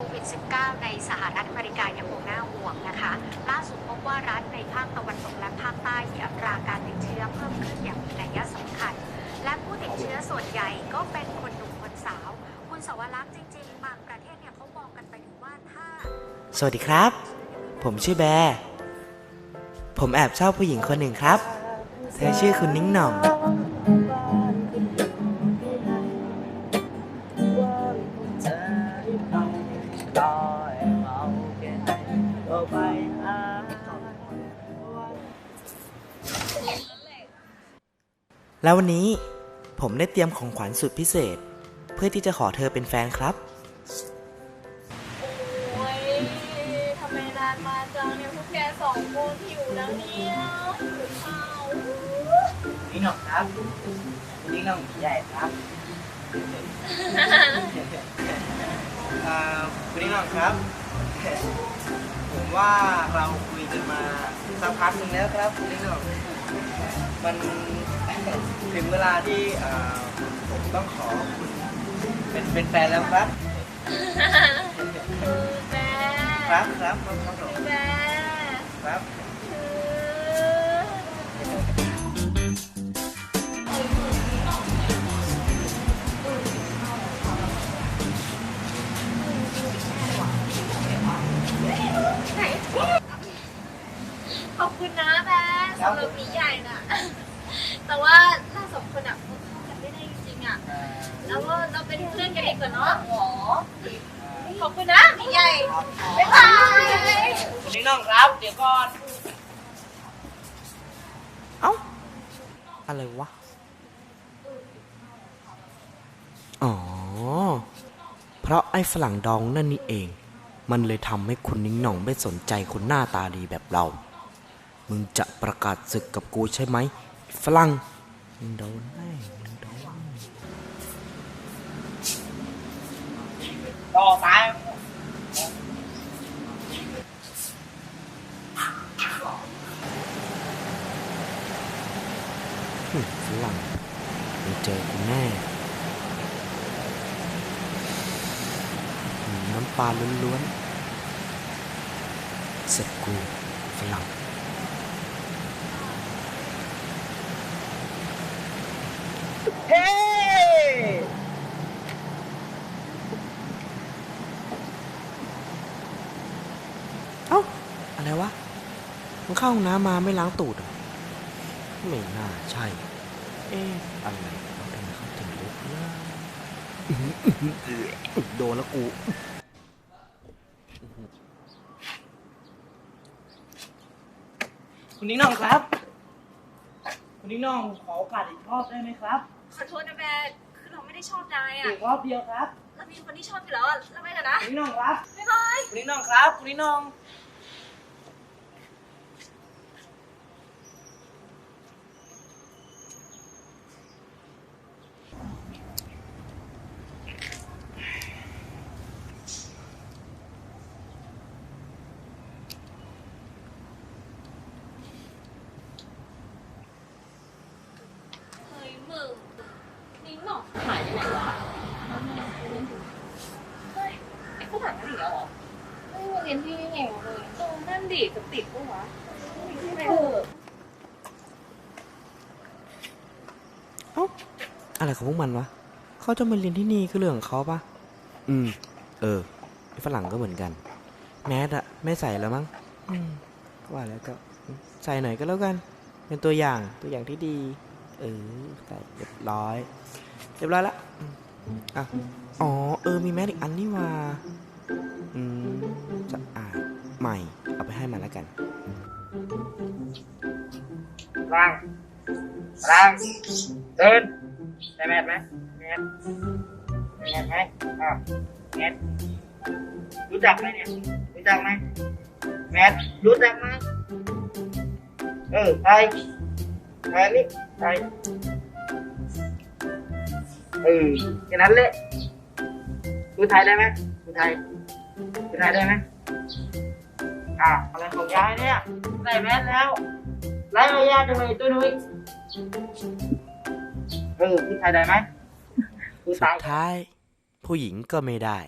โควิด -19 ในสหรัฐอเมริกายังคงน่าห่วงนะคะ ล่าสุดพบว่ารัฐในภาคตะวันตกและภาคใต้มีอัตราการติดเชื้อเพิ่มขึ้นอย่างมีนัยสำคัญ และผู้ติดเชื้อส่วนใหญ่ก็เป็นคนหนุ่มคนสาว คุณสวรักษ์จริง ๆ บางประเทศเนี่ยเขามองกันไปถึงว่าถ้า สวัสดีครับ ผมชื่อแบร์ผมแอบชอบผู้หญิงคนหนึ่งครับ เธอชื่อคุณนิ้งหน่อง แล้ววันนี้ผมได้เตรียมของขวัญสุดพิเศษ เพื่อที่จะขอเธอเป็นแฟนครับ โอ้ยทำไมนานมาจังเนี่ยพวกแกสองคนหิวแล้วเนี่ยหิวข้าวนี่น้องครับ นี่น้องใหญ่ครับอ่าคุณนี่น้องครับ ผมว่าเราคุยกันมาสักพักหนึ่งแล้วครับคุณนี่น้อง มันถึงเวลาที่อ่าผมต้องขอคุณเป็นเป็นแฟนแล้วครับคือแม่ครับครับครับครับผมแม่ครับขอบคุณนะแม่ สำหรับหมีใหญ่น่ะ แต่ว่าเราสองคนอะเข้ากันไม่ได้จริงๆอะแล้วว่าเราเป็นเพื่อนกันดีกว่าเนาะหรอขอบคุณนะหมีใหญ่บ๊ายบายคุณนี่น้องครับ เดี๋ยวก่อนเอ้าอะไรวะ อ๋อ เพราะไอ้ฝรั่งดองนั่นนี่เอง มันเลยทำให้คุณนิ้งหน่องไม่สนใจคนหน้าตาดีแบบเรา มึงจะประกาศศึกกับกูใช่ไหมฝรั่งมึงโดนแน่มึงโดนต่อสายฝรั่งมึงเจอกูแน่น้ำปลาล้วนๆเสร็จกูฝรั่ง เฮ้ เอ้า อะไร วะมึงเข้าห้องน้ำมาไม่ล้างตูดเหรอไม่น่าใช่ เอ๊ะอะไรวะทำไมเขาถึงลุกนะอื้อหืออื้อหือโดนแล้วกู คุณนิ้งน้องครับ คุณนิ้งน้องขอโอกาสอีกรอบได้ไหมครับขอโทษนะแม่คือเราไม่ได้ชอบนายอะอีกรอบเดียวครับ เรามีคนที่ชอบอยู่แล้วอะเราไปกันนะคุณนิ้งน้องครับ บ๊ายบาย คุณนิ้งน้องครับ คุณนิ้งน้อง เฮ้ยมึงนิ้งหนอกหายไปไหนวะเฮ้ย ไอ้ฝรั่งนั่นอีกแล้วเหรอไม่มาเรียนที่นี่ไงวะเลยเออนั่นดิจะติดปะวะไม่เถอะเอ้าอะไรของพวกมันวะเขาจะมาเรียนที่นี่คือเรื่องของเขาปะอืม เออไอ้ฝรั่งก็เหมือนกัน แมสอะไม่ใส่แล้วมั้งอืมก็ว่าแล้วก็ใส่หน่อยก็แล้วกัน เป็นตัวอย่างตัวอย่างที่ดี เออใส่เรียบร้อย เรียบร้อยละอืมอะอ๋อ เออ มีแมสอีกอันนี่ว่า อืมสะอาดใหม่ เอาไปให้มันแล้วกัน ร่างร่างเดินได้แมทไหมแมทแมทไหมอ้าแมทรู้จักไหมเนี่ยรู้จักไหมแมทรู้จักไหมเออไปไปนี่ไปเออแค่นั้นแหละพูดไทยได้ไหมพูดไทย ได้ไหมอ่าอะไรของยายเนี่ย ใส่แมสแล้วไล่มายากจังเลยตัวนุ้ยเออพูดไทยได้ไหมพูดสุดยท้าย ผู้หญิงก็ไม่ได้